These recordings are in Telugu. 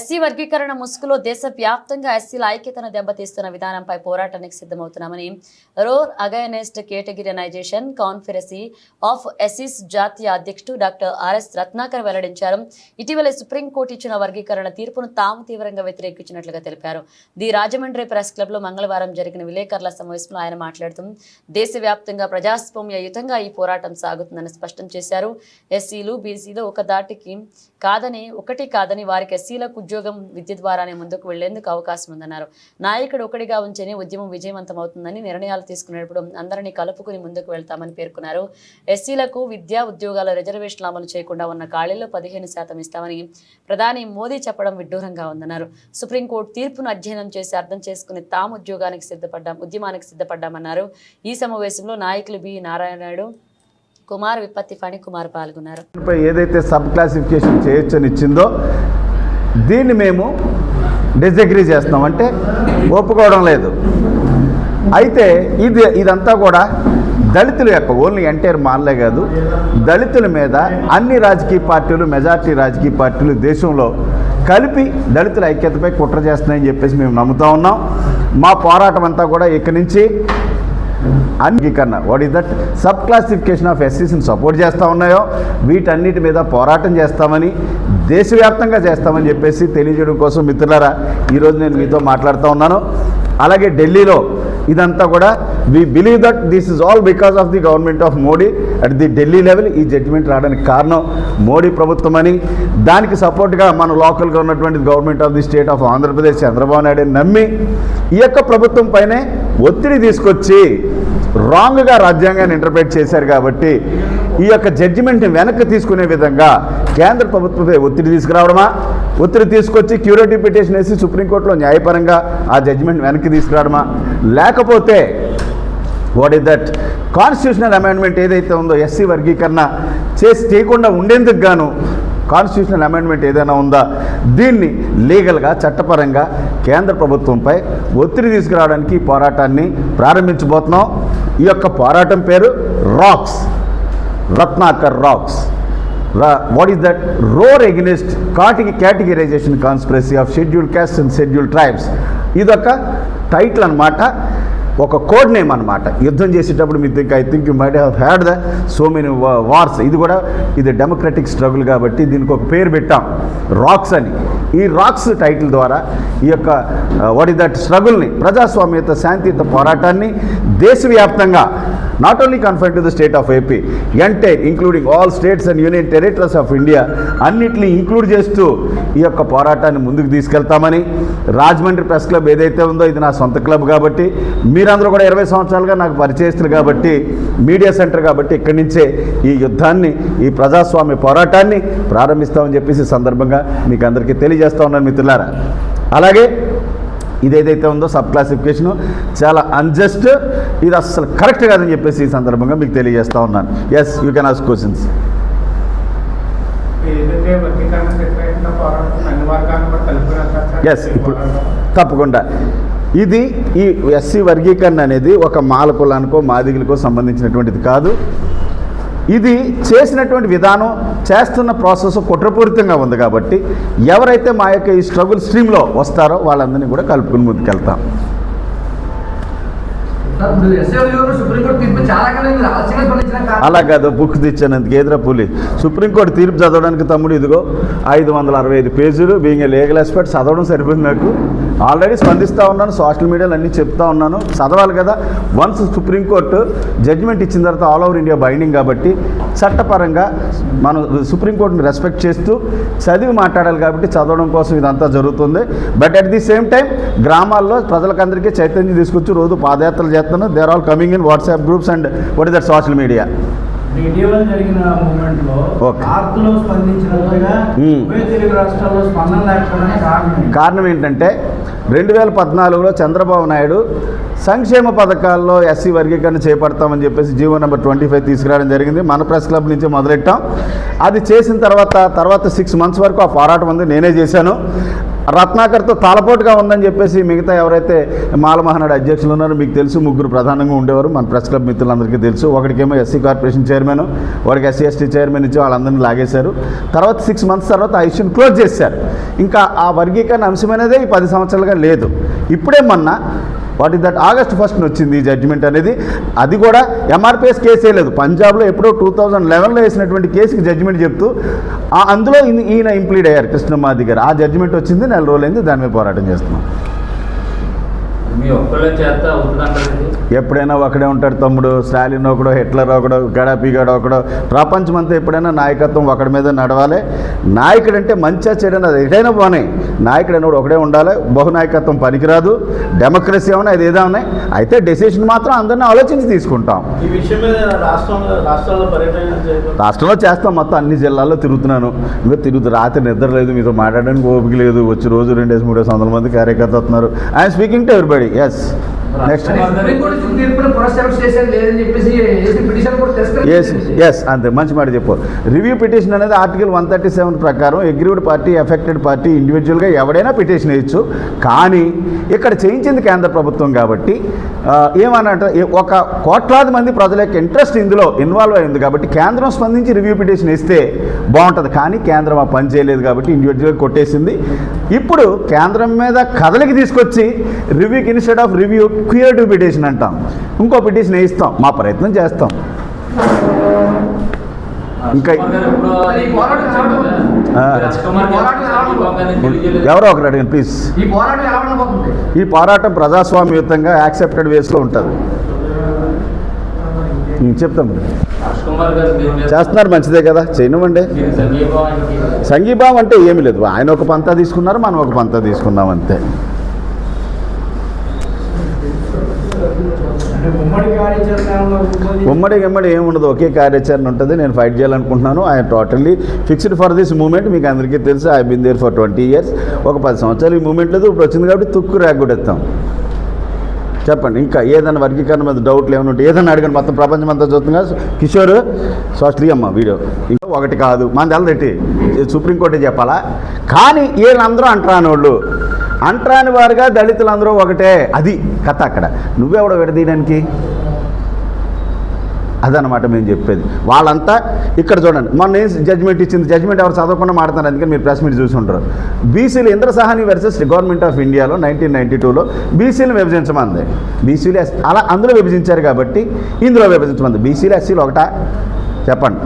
ఎస్సీ వర్గీకరణ ముసుగులో దేశవ్యాప్తంగా ఎస్సీల ఐక్యతను దెబ్బతీస్తున్న విధానంపై పోరాటానికి సిద్ధమవుతున్నామని roar against categorisation conference of ఎస్సీస్ జాతీయ అధ్యక్షుడు డాక్టర్ ఆర్ఎస్ రత్నాకర్ వెల్లడించారు. ఇటీవల సుప్రీంకోర్టు ఇచ్చిన వర్గీకరణ తీర్పును తాము తీవ్రంగా వ్యతిరేకించినట్లుగా తెలిపారు. ది రాజమండ్రి ప్రెస్ క్లబ్లో మంగళవారం జరిగిన విలేకరుల సమావేశంలో ఆయన మాట్లాడుతూ దేశవ్యాప్తంగా ప్రజాస్వామ్యయుతంగా ఈ పోరాటం సాగుతుందని స్పష్టం చేశారు. ఎస్సీలు బీసీలు ఒక దాటికి కాదని ఒకటి కాదని వారికి ఎస్సీలకు ఉద్యోగం విద్య ద్వారానే ముందుకు వెళ్ళేందుకు అవకాశం ఉందన్నారు. నాయకుడు ఒకటిగా ఉంచేనే ఉద్యమం విజయవంతం అవుతుందని నిర్ణయాలు తీసుకునేటప్పుడు అందరినీ కలుపుకుని ముందుకు వెళ్తామని పేర్కొన్నారు. ఎస్సీలకు విద్యా ఉద్యోగాల రిజర్వేషన్లు అమలు చేయకుండా ఉన్న ఖాళీల్లో పదిహేను శాతం ఇస్తామని ప్రధాని మోదీ చెప్పడం విడ్డూరంగా ఉందన్నారు. సుప్రీంకోర్టు తీర్పును అధ్యయనం చేసి అర్థం చేసుకుని తాము ఉద్యోగానికి సిద్ధపడ్డాం ఉద్యమానికి సిద్ధపడ్డామన్నారు. ఈ సమావేశంలో నాయకులు బి. నారాయణుడు కుమార్ విపత్తి ఫణి కుమార్ పాల్గొన్నారు ఏదైతే సబ్ క్లాసిఫికేషన్ చేయొచ్చని ఇచ్చిందో దీన్ని మేము డిజగ్రీ చేస్తున్నాం. అంటే ఒప్పుకోవడం లేదు. అయితే ఇది ఇదంతా కూడా దళితుల యొక్క ఓన్లీ ఎన్టీఆర్ మాలే కాదు దళితుల మీద అన్ని రాజకీయ పార్టీలు మెజార్టీ రాజకీయ పార్టీలు దేశంలో కలిపి దళితుల ఐక్యతపై కుట్ర చేస్తున్నాయని చెప్పేసి మేము నమ్ముతా ఉన్నాం. మా పోరాటం అంతా కూడా ఇక్కడి నుంచి అంగీకరణ. What is that sub classification of ఎస్సీస్ని support చేస్తూ ఉన్నాయో వీటన్నిటి మీద పోరాటం చేస్తామని దేశవ్యాప్తంగా చేస్తామని చెప్పేసి తెలియజేయడం కోసం మిత్రులారా ఈరోజు నేను మీతో మాట్లాడుతూ ఉన్నాను. అలాగే ఢిల్లీలో ఇదంతా కూడా we believe that this is all because of the government of Modi at the Delhi level ఈ జడ్జిమెంట్ రావడానికి కారణం మోడీ ప్రభుత్వం అని దానికి సపోర్ట్గా మన లోకల్గా ఉన్నటువంటి government of the state of Andhra Pradesh Chandrababu Naidu నమ్మి ఈ యొక్క ప్రభుత్వం పైనే ఒత్తిడి తీసుకొచ్చి రాంగ్గా రాజ్యాంగాన్ని ఇంటర్ప్రిట్ చేశారు కాబట్టి ఈ యొక్క జడ్జిమెంట్ని వెనక్కి తీసుకునే విధంగా కేంద్ర ప్రభుత్వంపై ఒత్తిడి తీసుకురావడమా? ఒత్తిడి తీసుకొచ్చి క్యూరేటివ్ పిటిషన్ వేసి సుప్రీంకోర్టులో న్యాయపరంగా ఆ జడ్జిమెంట్ వెనక్కి తీసుకురావడమా? లేకపోతే what is that constitutional amendment ఏదైతే ఉందో ఎస్సీ వర్గీకరణ చేసి చేయకుండా ఉండేందుకు గాను కాన్స్టిట్యూషనల్ అమెండ్మెంట్ ఏదైనా ఉందా? దీన్ని లీగల్గా చట్టపరంగా కేంద్ర ప్రభుత్వంపై ఒత్తిడి తీసుకురావడానికి పోరాటాన్ని ప్రారంభించబోతున్నాం. ఈ యొక్క పోరాటం పేరు rocks Ratnakar rocks. What is that roar against కాటికి categorization conspiracy of schedule caste and schedule tribes. ఇదొక టైటిల్ అన్నమాట. ఒక కోడ్ నేమ్ అనమాట యుద్ధం చేసేటప్పుడు మీ think I think you might have had the so many wars ఇది కూడా ఇది డెమోక్రటిక్ స్ట్రగుల్ కాబట్టి దీనికి ఒక పేరు పెట్టాం. రాక్స్ అని. ఈ రాక్స్ టైటిల్ ద్వారా ఈ యొక్క వాట్ దట్ స్ట్రగుల్ని ప్రజాస్వామ్యత శాంతియుత పోరాటాన్ని దేశవ్యాప్తంగా not only confine to the state of AP entire including all states and union territories of India అన్నిటిని ఇంక్లూడ్ చేస్తూ ఈ యొక్క పోరాటాన్ని ముందుకు తీసుకెళ్తామని రాజమండ్రి ప్రెస్ క్లబ్ ఏదైతే ఉందో ఇది నా సొంత క్లబ్ కాబట్టి మీరందరూ కూడా ఇరవై సంవత్సరాలుగా నాకు పరిచయస్తులు కాబట్టి మీడియా సెంటర్ కాబట్టి ఇక్కడి నుంచే ఈ యుద్ధాన్ని ఈ ప్రజాస్వామ్య పోరాటాన్ని ప్రారంభిస్తామని చెప్పేసి ఈ సందర్భంగా మీకు అందరికీ తెలియజేస్తా ఉన్నాను మిత్రులారా. అలాగే ఇది ఏదైతే ఉందో సబ్ క్లాసిఫికేషన్ చాలా అన్జస్ట్ ఇది అస్సలు కరెక్ట్ కాదని చెప్పేసి ఈ సందర్భంగా మీకు తెలియజేస్తా ఉన్నాను. Yes you can ask questions yes ఇప్పుడు తప్పకుండా. ఇది ఈ ఎస్సీ వర్గీకరణ అనేది ఒక మాల కులానికో మాదిగులకో సంబంధించినటువంటిది కాదు. ఇది చేసినటువంటి విధానం చేస్తున్న ప్రాసెస్ కుట్రపూరితంగా ఉంది కాబట్టి ఎవరైతే మా యొక్క ఈ స్ట్రగుల్ స్ట్రీమ్లో వస్తారో వాళ్ళందరినీ కూడా కలుపుకుని ముందుకెళ్తాం సార్, ఇప్పుడు ఎస్ఏఓ సుప్రీంకోర్టు తీర్పు చాలా కాలం మీరు ఆలస్యంగా స్పందించిన కారణం అలా కాదు బుక్ తెచ్చానందుకు ఎదురా పులి. సుప్రీంకోర్టు తీర్పు చదవడానికి తమ్ముడు ఇదిగో ఐదు వందల అరవై ఐదు పేజీలు బీయింగ్ లీగల్ ఎక్స్పర్ట్ చదవడం సరిపోయింది నాకు. ఆల్రెడీ స్పందిస్తూ ఉన్నాను సోషల్ మీడియాలో అన్నీ చెప్తా ఉన్నాను. చదవాలి కదా. వన్స్ సుప్రీంకోర్టు జడ్జిమెంట్ ఇచ్చిన తర్వాత ఆల్ ఓవర్ ఇండియా బైండింగ్ కాబట్టి చట్టపరంగా మనం సుప్రీంకోర్టుని రెస్పెక్ట్ చేస్తూ చదివి మాట్లాడాలి కాబట్టి చదవడం కోసం ఇదంతా జరుగుతుంది. But at the same time గ్రామాల్లో ప్రజలకందరికీ చైతన్యం తీసుకొచ్చి రోజు పాదయాత్రలు చేస్తున్నాను they are all coming in WhatsApp groups and what is that social media ఇటీవల జరిగిన మూమెంట్లో ఓకే. నార్త్లో స్పందించినట్లుగా మ్మ్. ఉభయ తెలుగు రాష్ట్రాల్లో స్పందన లేకపోవడానికి కారణం? కారణం ఏంటంటే రెండు వేల పద్నాలుగులో చంద్రబాబు నాయుడు సంక్షేమ పథకాల్లో ఎస్సీ వర్గీకరణ చేపడతామని చెప్పేసి జీవో నెంబర్ ట్వంటీ ఫైవ్ తీసుకురావడం జరిగింది మన ప్రెస్ క్లబ్ నుంచి మొదలెట్టాం అది చేసిన తర్వాత తర్వాత సిక్స్ మంత్స్ వరకు ఆ పోరాటం ఉంది నేనే చేశాను రత్నాకర్తో తలపోటుగా ఉందని చెప్పేసి మిగతా ఎవరైతే మాలమహనాడు అధ్యక్షులు ఉన్నారో మీకు తెలుసు ముగ్గురు ప్రధానంగా ఉండేవారు. మన ప్రెస్ క్లబ్ మిత్రులందరికీ తెలుసు. ఒకటికేమో ఎస్సీ కార్పొరేషన్ చైర్మన్ వాడికి ఎస్సీ ఎస్టీ చైర్మన్ ఇచ్చి వాళ్ళందరినీ లాగేశారు. తర్వాత సిక్స్ మంత్స్ తర్వాత ఆ ఇష్యూని క్లోజ్ చేశారు. ఇంకా ఆ వర్గీకరణ అంశమైనదే ఈ పది సంవత్సరాలుగా లేదు. ఇప్పుడే మొన్న what is that August first వచ్చింది ఈ జడ్జిమెంట్ అనేది. అది కూడా ఎంఆర్పిఎస్ కేసు లేదు. పంజాబ్లో ఎప్పుడో టూ థౌజండ్ లెవెన్లో వేసినటువంటి కేసుకి జడ్జిమెంట్ చెప్తూ అందులో ఈయన- ఈయన ఇంప్లీడ్ అయ్యారు కృష్ణమాది గారు. ఆ జడ్జిమెంట్ వచ్చింది నెల రోజులైంది దాని మీద పోరాటం చేస్తున్నాం. ఎప్పుడైనా ఒకడే ఉంటాడు తమ్ముడు స్టాలిన్ ఒకడో హిట్లర్ ఒకడో గడాపిగాడు ఒకడో. ప్రపంచమంతా ఎప్పుడైనా నాయకత్వం ఒకడి మీద నడవాలి. నాయకుడు అంటే మంచిగా చెడని అది ఎటైనా పోనీ. నాయకుడు అనేవాడు ఒకడే ఉండాలి. బహునాయకత్వం పనికిరాదు. డెమోక్రసీ ఏమైనా అది ఏదో ఉన్నాయి. అయితే డెసిషన్ మాత్రం అందరినీ ఆలోచించి తీసుకుంటాం. రాష్ట్రంలో చేస్తాం. మొత్తం అన్ని జిల్లాల్లో తిరుగుతున్నాను. ఇంకా తిరుగుతూ రాత్రి నిద్ర లేదు. మీతో మాట్లాడడానికి ఓపిక లేదు. వచ్చి రోజు రెండేసి మూడేసి వందల మంది కార్యకర్త వస్తున్నారు. I'm speaking to everybody yes next yes. Yes అంతే. మంచి మాట చెప్పు. రివ్యూ పిటిషన్ అనేది ఆర్టికల్ వన్ థర్టీ సెవెన్ ప్రకారం అగ్రీవ్డ్ పార్టీ ఎఫెక్టెడ్ పార్టీ ఇండివిజువల్గా ఎవడైనా పిటిషన్ వేయచ్చు. కానీ ఇక్కడ చేయించింది కేంద్ర ప్రభుత్వం కాబట్టి ఏమనంటే ఒక కోట్లాది మంది ప్రజల యొక్క ఇంట్రెస్ట్ ఇందులో ఇన్వాల్వ్ అయింది కాబట్టి కేంద్రం స్పందించి రివ్యూ పిటిషన్ ఇస్తే బాగుంటుంది. కానీ కేంద్రం ఆ పని చేయలేదు కాబట్టి ఇండివిజువల్గా కొట్టేసింది. ఇప్పుడు కేంద్రం మీద కదలికి తీసుకొచ్చి రివ్యూకి instead of review curative petition అంటాం. ఇంకో పిటిషన్ వేయిస్తాం మా ప్రయత్నం చేస్తాం. ఇంకా-? ఎవరో ఒకరు అడగండి ప్లీజ్ ఈ పోరాటం ప్రజాస్వామ్యయుతంగా యాక్సెప్టెడ్ వేస్లో ఉంటుంది. చెప్తాం. చేస్తున్నారు. మంచిదే కదా. చేయనివ్వండి. సంఘీభావం అంటే ఏమీ లేదు. ఆయన ఒక పంతా తీసుకున్నారు మనం ఒక పంతా తీసుకున్నాం అంతే అంటే ఉమ్మడి కార్యాచరణ ఏమన్నా గమ్మడి ఏముండదు ఒకే కార్యాచరణ ఉంటుంది. నేను ఫైట్ చేయాలనుకుంటున్నాను. ఆయన totally fixed for this moment మీకు అందరికీ తెలుసు I been there for twenty years ఒక పది సంవత్సరాలు ఈ మూమెంట్ లేదు. ఇప్పుడు వచ్చింది కాబట్టి తుక్కు రేగొడేస్తాం చెప్పండి ఇంకా ఏదైనా వర్గీకరణ మీద డౌట్లు ఏమైనా ఉంటే ఏదైనా అడగండి. మొత్తం ప్రపంచం అంతా చూస్తుందిగా కిషోర్ సోషలీ అమ్మ వీడియో. ఇంకా ఒకటి కాదు మన తెల్లదెట్టి సుప్రీంకోర్టే చెప్పాలా? కానీ వీళ్ళందరూ అంటరాని వాళ్ళు అంటరాని వారుగా దళితులందరూ ఒకటే. అది కథ అక్కడ. నువ్వెవడో విడదీయడానికి? అదనమాట మేము చెప్పేది. వాళ్ళంతా ఇక్కడ చూడండి మొన్న ఏం జడ్జ్మెంట్ ఇచ్చింది? జడ్జ్మెంట్ ఎవరు చదవకుండా మాట్లాడారు అందుకని మీరు ప్రెస్ మీట్ చూసి ఉంటారు. బీసీలు Indra Sawhney versus government of ఇండియాలో నైన్టీన్ నైన్టీ టూలో బీసీలు విభజించమంది. బీసీలు ఎస్ అలా అందులో విభజించారు కాబట్టి ఇందులో విభజించమంది. బీసీలు ఎస్సీలు ఒకటా చెప్పండి.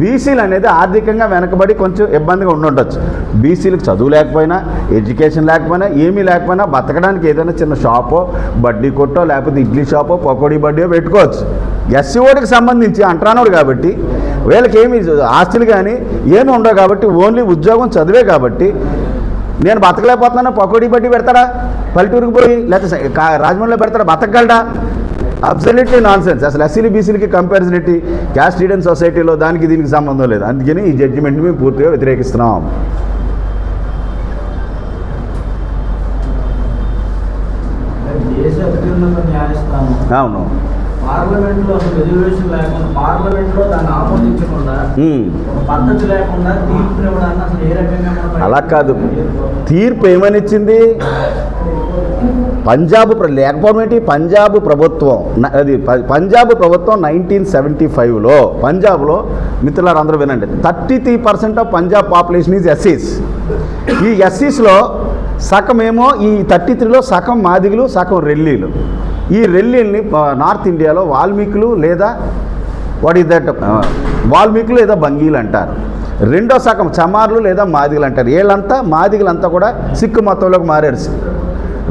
బీసీలు అనేది ఆర్థికంగా వెనకబడి కొంచెం ఇబ్బందిగా ఉండుండొచ్చు. బీసీలకు చదువు లేకపోయినా ఎడ్యుకేషన్ లేకపోయినా ఏమీ లేకపోయినా బతకడానికి ఏదైనా చిన్న షాపో బడ్డీ కొట్టో లేకపోతే ఇడ్లీ షాపో పకోడీ బడ్డీయో పెట్టుకోవచ్చు. ఎస్సీ ఓడికి సంబంధించి అంటరానోడు కాబట్టి వీళ్ళకి ఏమి ఆస్తులు కానీ ఏమి ఉండవు కాబట్టి ఓన్లీ ఉద్యోగం చదివే కాబట్టి నేను బతకలేకపోతున్నాను పకోడీ బడ్డీ పెడతాడా పల్లెటూరుకు పోయి లేకపోతే రాజమండ్రిలో పెడతాడా బతకగలడా? అబ్సల్యూట్లీ నాన్ సెన్స్ అసలు ఎస్సీలు బీసీలకి కంపారిజన్ ఏంటి? క్యాస్ట్ స్టూడెంట్ సొసైటీలో దానికి దీనికి సంబంధం లేదు. అందుకని ఈ జడ్జిమెంట్ని మేము పూర్తిగా వ్యతిరేకిస్తున్నాం. అవును. పార్లమెంట్లో రిజర్వేషన్ లేకుండా పార్లమెంట్లో దాన్ని ఆమోదించకుండా పద్ధతి లేకుండా అలా కాదు. తీర్పు ఏమనిచ్చింది? పంజాబ్ ప్ర- లేకపోవడం ఏంటి? పంజాబ్ ప్రభుత్వం అది ప- పంజాబ్ ప్రభుత్వం నైన్టీన్ సెవెంటీ ఫైవ్లో పంజాబ్లో మిత్రులారు అందరూ వినండి thirty three percent of Punjab population is ఎస్సీస్ ఈ ఎస్సీస్లో సగం ఏమో ఈ థర్టీ త్రీలో సగం మాదిగులు సగం రెల్లీలు. ఈ రెల్లీల్ని నార్త్ ఇండియాలో వాల్మీకులు లేదా వాట్ ఈస్ దట్ వాల్మీకులు లేదా బంగీలు అంటారు. రెండో సగం చమార్లు లేదా మాదిగలు అంటారు. వీళ్ళంతా మాదిగలంతా కూడా సిక్కు మతంలోకి మారారు.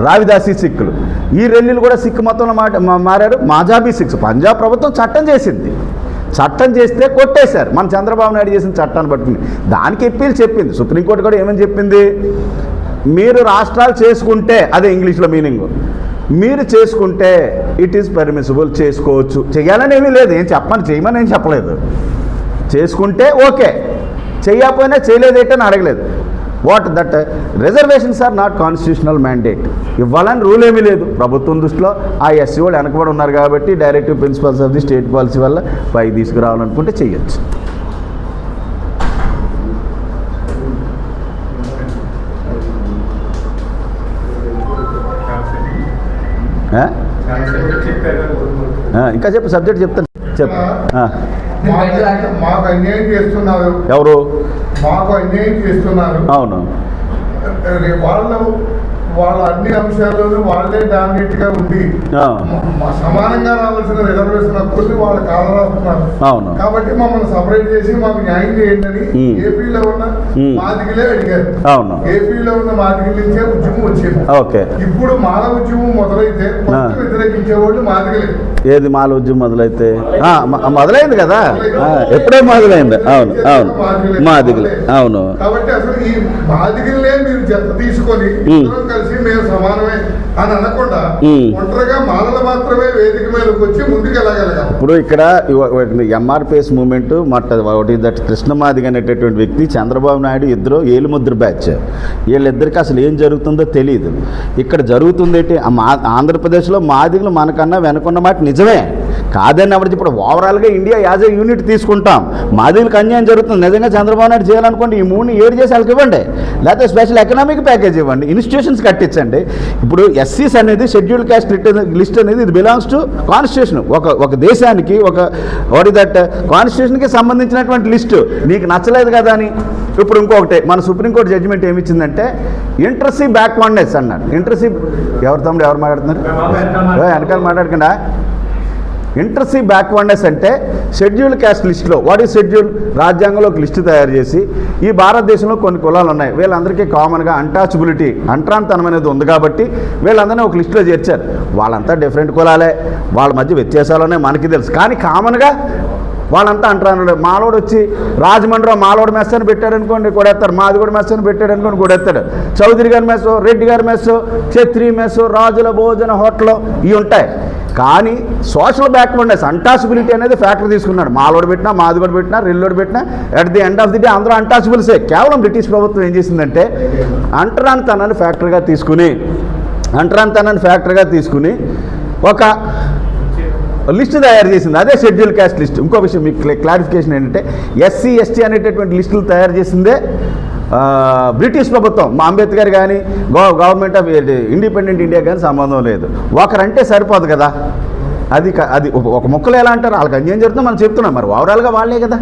రావిదాసి సిక్కులు. ఈ రెల్లీలు కూడా సిక్కు మతంలో మా- మారారు. మాజాబీ సిక్స్ పంజాబ్ ప్రభుత్వం చట్టం చేసింది. చట్టం చేస్తే కొట్టేశారు. మన చంద్రబాబు నాయుడు చేసిన చట్టాన్ని పట్టుకుని. దానికి ఎప్పీలు చెప్పింది. సుప్రీంకోర్టు కూడా ఏమని చెప్పింది? మీరు రాష్ట్రాలు చేసుకుంటే అదే ఇంగ్లీష్లో మీనింగ్. మీరు చేసుకుంటే ఇట్ ఈస్ పర్మిసిబుల్ చేసుకోవచ్చు. చేయాలని ఏమీ లేదు. ఏం చెప్పని చేయమని ఏం చెప్పలేదు. చేసుకుంటే ఓకే. చేయకపోయినా చేయలేదేటని అడగలేదు. What that reservations are not constitutional mandate. ఇవ్వాలని రూల్ ఏమీ లేదు. ప్రభుత్వం దృష్టిలో ఆ ఎస్సీ వాళ్ళు వెనకబడి ఉన్నారు కాబట్టి directive principles of the state policy వల్ల పైకి తీసుకురావాలనుకుంటే చేయొచ్చు. ఇంకా చెప్పు సబ్జెక్ట్ చెప్తాను. చెప్పు. ఎవరు? మాకు అన్యాయం చేస్తున్నారు. అవును. వాళ్ళు వాళ్ళ అన్ని అంశాల్లోనూ వాళ్ళే డామినేట్గా ఉండి సమానంగా రావాల్సిన రిజర్వేషన్ హక్కుల్ని వాళ్ళు కాలరాస్తున్నారు అవును. కాబట్టి మమ్మల్ని సపరేట్ చేసి మాకు న్యాయం చేయండి అని. ఏపీలో ఉన్న. మాదిగలే అడిగారు. అవును. ఏపీలో ఉన్న మాదిగల నుంచే ఉద్యమం వచ్చింది. ఓకే. ఇప్పుడు మాల ఉద్యమం మొదలైతే. వ్యతిరేకించే వాళ్ళు మాదిగలే. ఏది మాల ఉద్యమం మొదలైతే? మొదలైంది కదా. ఎప్పుడే మొదలైంది. అవును అవును. మాదిగులు. అవును. కాబట్టి అసలు ఈ మాదిగలనే మీరు జత తీసుకొని కలిసి మేము సమానమే అని అనకుండా. ఒంటరిగా మాలలు మాత్రమే వేదిక మీదకి వచ్చి ముందుకు వెళ్ళగలగాలి ఇప్పుడు ఇక్కడ ఎంఆర్పిఎస్ మూమెంట్ మొట్ట ఒకటి దట్ కృష్ణమాదిగ అనేటటువంటి వ్యక్తి చంద్రబాబు నాయుడు ఇద్దరు ఏలుముద్ర బ్యాచ్. వీళ్ళిద్దరికి అసలు ఏం జరుగుతుందో తెలియదు ఇక్కడ జరుగుతుంది ఏంటి ఆంధ్రప్రదేశ్లో మాదిగలు మనకన్నా వెనుకున్న మాట నిజమే. కాదని ఎవరు ఇప్పుడు ఓవరాల్గా ఇండియా యాజ్ ఏ యూనిట్ తీసుకుంటాం. మాదిగలకు అన్యాయం జరుగుతుంది. నిజంగా చంద్రబాబు నాయుడు చేయాలనుకోండి ఈ మూడుని ఏడు చేసి వాళ్ళకి ఇవ్వండి. లేకపోతే స్పెషల్ ఎకనామిక్ ప్యాకేజ్ ఇవ్వండి. ఇన్స్టిట్యూషన్స్ కట్టించండి. ఇప్పుడు ఎస్సీస్ అనేది షెడ్యూల్ క్యాస్ట్ లిస్ట్ అనేది ఇది బిలాంగ్స్ టు కాన్స్టిట్యూషన్ ఒక ఒక దేశానికి ఒక వాట్ దట్ కాన్స్టిట్యూషన్కి సంబంధించినటువంటి లిస్టు నీకు నచ్చలేదు కదా అని. ఇప్పుడు ఇంకొకటి మన సుప్రీంకోర్టు జడ్జిమెంట్ ఏమి ఇచ్చిందంటే ఇంటర్సీ బ్యాక్వర్డ్నెస్ అన్నాడు. ఇంటర్సీ ఎవరు తమ్ముడు ఎవరు మాట్లాడుతున్నారు? వెనకాల మాట్లాడకుండా. ఇంటర్సీ బ్యాక్వర్డ్నెస్ అంటే షెడ్యూల్ క్యాస్ట్ లిస్టులో వాట్ షెడ్యూల్ రాజ్యాంగంలో ఒక లిస్టు తయారు చేసి ఈ భారతదేశంలో కొన్ని కులాలు ఉన్నాయి. వీళ్ళందరికీ కామన్గా అంటాచబిలిటీ అంట్రాంతనం అనేది ఉంది కాబట్టి వీళ్ళందరినీ ఒక లిస్టులో చేర్చారు. వాళ్ళంతా డిఫరెంట్ కులాలే. వాళ్ళ మధ్య వ్యత్యాసాలు ఉన్నాయి మనకి తెలుసు. కానీ కామన్గా వాళ్ళంతా అంటారు మాలోడు వచ్చి రాజమండ్రిలో మాలోడు మెస్ అని పెట్టాడనుకోండి కొడేస్తారు మాది కూడా మెస్ అని పెట్టాడు అనుకోండి కొడేస్తాడు చౌదరి గారి మెస్ రెడ్డి గారి మెస్ ఛత్రి మెస్ రాజుల భోజన హోటల్ ఇవి ఉంటాయి. కానీ సోషల్ బ్యాక్వర్డ్నెస్ అంటాసిబిలిటీ అనేది ఫ్యాక్టరీ తీసుకున్నాడు. మాలోడు పెట్టినా మాది కూడా పెట్టినా రెల్లోడు పెట్టినా at the end of the day అందరూ అంటాసిబుల్సే కేవలం బ్రిటిష్ ప్రభుత్వం ఏం చేసిందంటే అంటరానితనాన్ని ఫ్యాక్టరీగా తీసుకుని అంటరానితనాన్ని ఫ్యాక్టరీగా తీసుకుని ఒక లిస్ట్ తయారు చేసింది. అదే షెడ్యూల్ క్యాస్ట్ లిస్ట్. ఇంకో విషయం మీకు క్లారిఫికేషన్ ఏంటంటే ఎస్సీ ఎస్టీ అనేటటువంటి లిస్టులు తయారు చేసిందే బ్రిటిష్ ప్రభుత్వం మా అంబేద్కర్ కానీ go government of independent India కానీ సంబంధం లేదు. ఒకరంటే సరిపోదు కదా. అది క- అది ఒక- మొక్కలు ముక్కలు ఎలా అంటారు? వాళ్ళకి అన్యాయం జరుగుతుందో మనం చెప్తున్నాం. మరి ఓవరాల్గా వాళ్ళే కదా.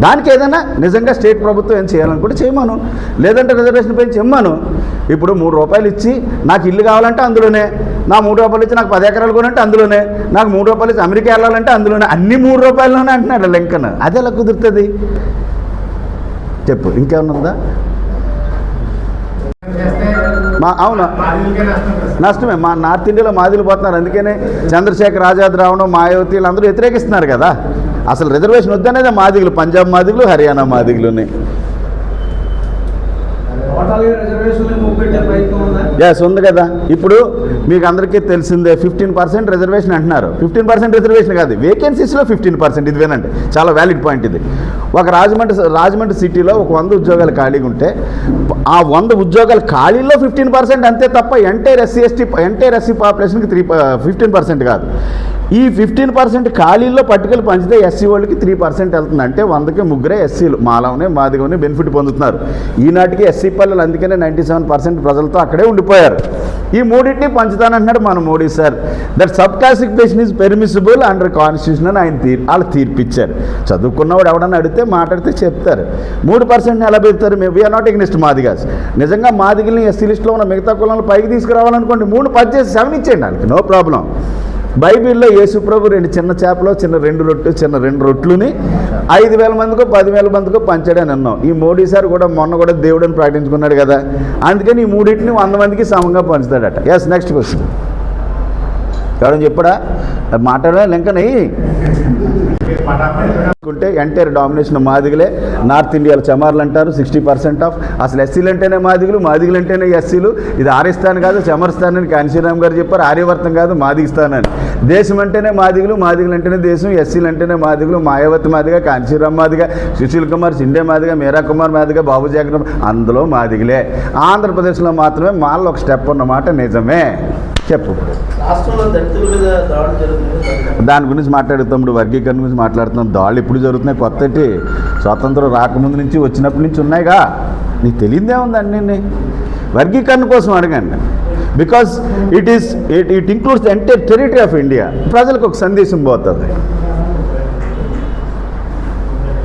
దానికి ఏదైనా నిజంగా స్టేట్ ప్రభుత్వం ఏం చేయాలనుకుంటే చేయమను. లేదంటే రిజర్వేషన్ పెంచి ఇమ్మను ఇప్పుడు మూడు రూపాయలు ఇచ్చి నాకు ఇల్లు కావాలంటే అందులోనే. నా మూడు రూపాయలు ఇచ్చి నాకు పది ఎకరాలు కొనంటే అందులోనే. నాకు మూడు రూపాయలు ఇచ్చి అమెరికా వెళ్ళాలంటే అందులోనే. అన్ని మూడు రూపాయల్లోనే అంటున్నాడు లింకన్. అది ఎలా కుదురుతుంది? చెప్పు ఇంకేమన్నా ఉందా? మా అవును. నష్టమే మా నార్త్ ఇండియాలో మాదిలు పోతున్నారు. అందుకనే చంద్రశేఖర్ ఆజాద్ రావడం మాయావతి వీళ్ళందరూ వ్యతిరేకిస్తున్నారు కదా. అసలు రిజర్వేషన్ వద్దనేదే మాదిగులు పంజాబ్ మాదిగులు హర్యానా మాదిగులు ఉన్నాయి. ఎస్ ఉంది కదా. ఇప్పుడు మీకు అందరికీ తెలిసిందే ఫిఫ్టీన్ పర్సెంట్ రిజర్వేషన్ అంటున్నారు. ఫిఫ్టీన్ పర్సెంట్ రిజర్వేషన్ కాదు వేకెన్సీస్లో ఫిఫ్టీన్ పర్సెంట్ ఇది వినండి చాలా వ్యాలిడ్ పాయింట్ ఇది. ఒక రాజమండ్రి రాజమండ్రి సిటీలో ఒక వంద ఉద్యోగాలు ఖాళీగా ఉంటే ఆ వంద ఉద్యోగాలు ఖాళీలో ఫిఫ్టీన్ పర్సెంట్ అంతే తప్ప entire SC ST entire SC పాపులేషన్కి three fifteen percent కాదు. ఈ ఫిఫ్టీన్ పర్సెంట్ ఖాళీల్లో పట్టుకెళ్ళి పంచితే ఎస్సీ వాళ్ళకి త్రీ పర్సెంట్ వెళ్తుంది. అంటే వందకి ముగ్గురే ఎస్సీలు మాలవనే మాదిగవనే బెనిఫిట్ పొందుతున్నారు. ఈనాటికి ఎస్సీ పల్లెలు అందుకనే నైంటీ సెవెన్ పర్సెంట్ ప్రజలతో అక్కడే ఉండిపోయారు. ఈ మూడింటిని పంచుతానంటున్నాడు మన Modi sir. That sub classification is permissible under constitution అని ఆయన తీర్ వాళ్ళు తీర్పిచ్చారు. చదువుకున్నవాడు ఎవడన్నా అడిగితే మాట్లాడితే చెప్తారు. మూడు పర్సెంట్ ఎలా పెడతారు? మేము వీఆర్ నాట్ ఎగ్నిస్ట్ మాదిగాస్. నిజంగా మాదిగిల్ని ఎస్సీ లిస్టులో ఉన్న మిగతా కులాలను పైకి తీసుకురావాలనుకోండి మూడు పది చేసి సెవెన్ ఇచ్చేయండి వాళ్ళకి. నో ప్రాబ్లం బైబిల్లో యేసుప్రభు రెండు చిన్న చేపలు చిన్న రెండు రొట్లు చిన్న రెండు రొట్లుని ఐదు వేల మందికో పదివేల మందికో పంచాడని అన్నాం. ఈ మోడీసారి కూడా మొన్న కూడా దేవుడని ప్రకటించుకున్నాడు కదా. అందుకని ఈ మూడింటిని వంద మందికి సమంగా పంచుతాడట. ఎస్ నెక్స్ట్ క్వశ్చన్ ఎవడని చెప్పడా? మాట్లాడలే లింకనయ్యి అనుకుంటే ఎంటైర్ డామినేషన్ మాదిగలే నార్త్ ఇండియాలో చమార్లు అంటారు సిక్స్టీ పర్సెంట్ ఆఫ్ అసలు ఎస్సీలు అంటేనే మాదిగులు మాదిగులు అంటేనే ఎస్సీలు. ఇది ఆర్యస్థాన్ కాదు చమర్స్థాన్ అని కాంశీరామ్ గారు చెప్పారు ఆర్యవర్తం కాదు మాదిగిస్తాన్ అని. దేశం అంటేనే మాదిగులు మాదిగులు అంటేనే దేశం ఎస్సీలు అంటేనే మాదిగులు మాయావతి మాదిగా కాంశీరామ్ మాదిగా సుశీల్ కుమార్ సిండే మాదిగా మీరా కుమార్ మాదిగా బాబు జగన్ అందులో మాదిగులే. ఆంధ్రప్రదేశ్లో మాత్రమే మాల్లో ఒక స్టెప్ ఉన్నమాట నిజమే. చెప్పు. దాడులు దాని గురించి మాట్లాడుతాం వర్గీకరణ గురించి మాట్లాడుతున్నాం. దాళ్ళు ఎప్పుడు జరుగుతున్నాయి? కొత్తటి స్వాతంత్రం రాకముందు నుంచి వచ్చినప్పటి నుంచి ఉన్నాయిగా? నీకు తెలియదే ఉంది అన్నీ వర్గీకరణ కోసం అడగండి. Because it is it it includes entire territory of India ప్రజలకు ఒక సందేశం పోతుంది.